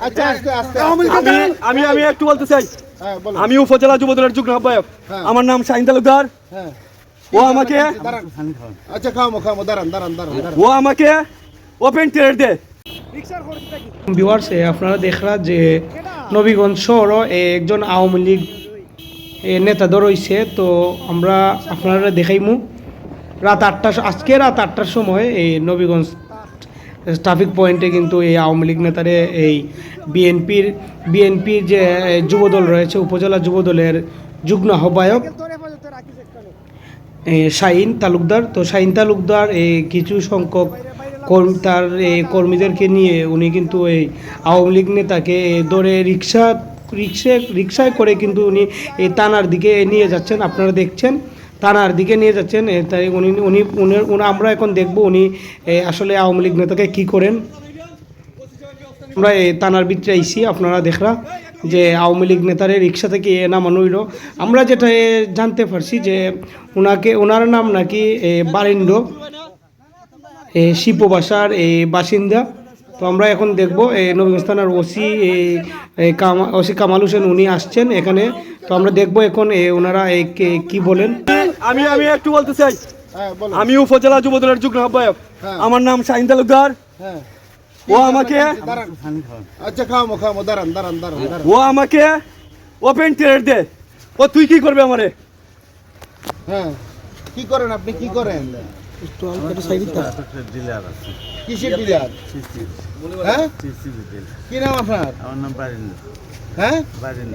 আচ্ছা আমি আমি একটু বলতে চাই। হ্যাঁ আমি উপজেলা যুব দলের যুগ্ম আহ্বায়ক। হ্যাঁ। আমার নাম শাহিন তালুকদার। হ্যাঁ। ও আমাকে আচ্ছা দাঁড়ান দাঁড়ান দাঁড়ান দাঁড়ান। ও আমাকে ওপেন ট্রেড দেয় ভিউয়ার্স আপনারা দেখরা যে নবীগঞ্জ শহর একজন আওয়ামী লীগ এ, নেতা রয়েছে তো আমরা আপনারা দেখাইমু। রাত আটটা আজকে রাত আটটার সময় এই নবীগঞ্জ ট্রাফিক পয়েন্টে কিন্তু এই আওয়ামী লীগ নেতারে এই বিএনপির বিএনপির যে যুবদল রয়েছে, উপজেলা যুবদলের যুগ্ম আহ্বায়ক শাহিন তালুকদার। তো শাহিন তালুকদার এই কিছু সংখ্যক কর্মী, তার এই কর্মীদেরকে নিয়ে উনি কিন্তু এই আওয়ামী লীগ নেতাকে ধরে রিক্সা রিক্সা, রিক্সায় করে কিন্তু উনি এই থানার দিকে নিয়ে যাচ্ছেন। আপনারা দেখছেন থানার দিকে নিয়ে যাচ্ছেন তাই উনি উনি উনি- আমরা এখন দেখব উনি আসলে আওয়ামী লীগ নেতাকে কী করেন। আমরা এই থানার ভিতরে আইসি আপনারা দেখরা যে আওয়ামী লীগ নেতারে রিক্সা থেকে এ নামানো হইল। আমরা যেটা জানতে পারছি যে ওনাকে ওনার নাম নাকি বারিন্দ এ, শিপো বাসার এই বাসিন্দা। তো আমরা এখন দেখব এই নবীগঞ্জ থানার ওসি ওসি কামাল হোসেন উনি আসছেন এখানে। তো আমরা দেখব এখন এ, ওনারা এ, কে- কি বলেন। আমি আমি একটু বলতে চাই। হ্যাঁ আমি উপজেলা যুব দলের যুগ্ম আহ্বায়ক। হ্যাঁ। আমার নাম শাহিন তালুকদার। হ্যাঁ। ও আমাকে আচ্ছা খাওয়ামো দাঁড়ান দাঁড়ান দাঁড়ান দাঁড়ান। ও আমাকে ওপেন ট্রেড দে। ও তুই কি করবে আমারে? হ্যাঁ। কি করেন আপনি? কি করেন? ডিলার আছে কিসের ডিলার হ্যাঁ কি নাম আপনার আমার নাম বারিন্দ হ্যাঁ বারিন্দ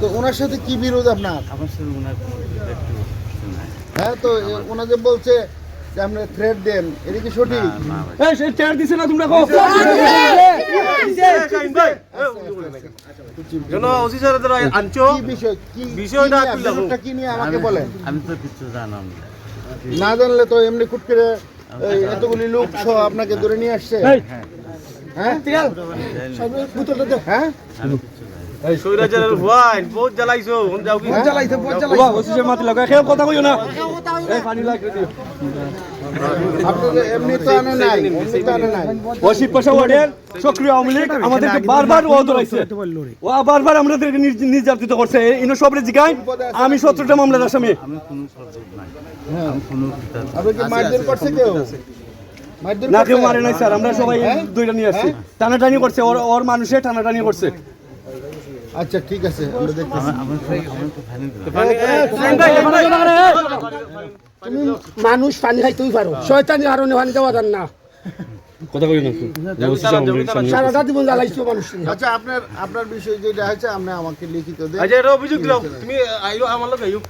তো ওনার সাথে কি বিরোধ আপনার আমার সাথে ওনার হ্যাঁ তো এ- ওনা যে বলছে যে আপনি থ্রেড দেন এটা কি সঠিক না ভাই এই সে ট্রেড দিছে না তোমরা বিষয়টা কি নিয়ে আমাকে বলেন আমি তো কিছু জানাম না না জানলে তো এমনি কুট করে এতগুলি লোক সহ আপনাকে ধরে নিয়ে আসছে। হ্যাঁ? হ্যাঁ? সৈরাজারের হোয়াইট বহুত জ্বালাইছো হন যাও কি? জ্বালাইছে, বাবা ওসিসের মাটি লাগা খেয়ে কথা কইও না। এই পানি লাগে দিও আপনাদের এমনি তো আনে নাই এমনি তো আনে নাই। ওসি পেশা ওয়ার্ডের সক্রিয় আওয়ামী আমাদেরকে বারবার ও ধরাইছে বারবার আমাদেরকে নির- নির্যাতিত করছে। ইনো সবরে জিগাই আমি সত্তরটা মামলার আসামি আমি। কোনো সরকার নাই। আমি কোনো পিতার আপনি কি মারধর করছে কেউ? না কেউ মারে নাই স্যার। আমরা সবাই দুইটা নিয়ে আসছি। টানাটানি করছে ওর ওর মানুষে টানাটানি করছে। আচ্ছা ঠিক আছে আমরা দেখতেছি আমার আমার আমার তো ফানি মানুষ পানি খাইতেই পারো শয়তানি হারণে পানি দেওয়া যান না কথা কই না সারাটা জীবন জ্বালাইছো মানুষ আচ্ছা আপনার আপনার বিষয় যেটা হয়েছে আপনি আমাকে লিখিত দেন আচ্ছা এটা অভিযোগ দিলাম তুমি আইও আমার লোক আইও।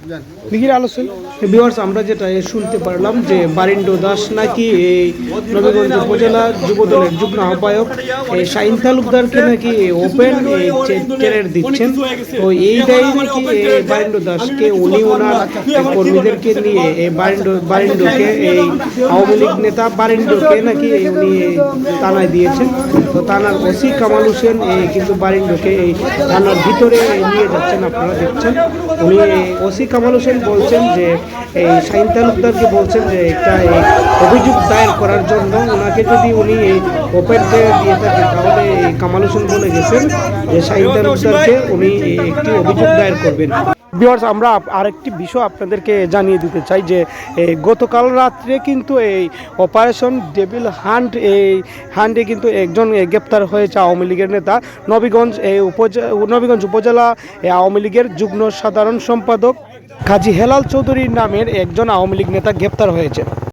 দিঘির আলোচনা। ভিউয়ার্স আমরা যেটা শুনতে পারলাম যে বারিন্দ দাস নাকি এই নবীগঞ্জ উপজেলা যুবদলের যুগ্ম আহ্বায়ক এই শাহিন তালুকদারকে নাকি ওপেন দিচ্ছেন তো এইটাই নাকি এই বারিন্দ দাসকে উনি ওনার কর্মীদেরকে নিয়ে এই বারিন্দ বারিন্ডকে এই আওয়ামী লীগ নেতা বারিন্ডকে নাকি থানায় দিয়েছেন। তো থানার ওসি কামাল হোসেন এই কিন্তু বারিন্ডকে এই থানার ভিতরে নিয়ে যাচ্ছেন, আপনারা দেখছেন। উনি ওসি কামাল হোসেন বলছেন যে, এই শাহিন তালুকদারকে বলছেন যে, একটা অভিযোগ দায়ের করার জন্য ওনাকে যদি উনি এই ওপেন দিয়ে থাকেন, তাহলে কামাল হোসেন বলে গেছেন যে, শাহিন তালুকদারকে উনি একটি অভিযোগ দায়ের করবেন। ভিউয়ার্স আমরা আরেকটি বিষয় আপনাদেরকে জানিয়ে দিতে চাই যে গতকাল রাত্রে কিন্তু এই অপারেশন ডেবিল হান্ট এই হান্ডে কিন্তু একজন গ্রেপ্তার হয়েছে আওয়ামী লীগের নেতা। নবীগঞ্জ এই উপজেলা নবীগঞ্জ উপজেলা আওয়ামী লীগের যুগ্ম সাধারণ সম্পাদক কাজী হেলাল চৌধুরীর নামের একজন আওয়ামী লীগ নেতা গ্রেপ্তার হয়েছে।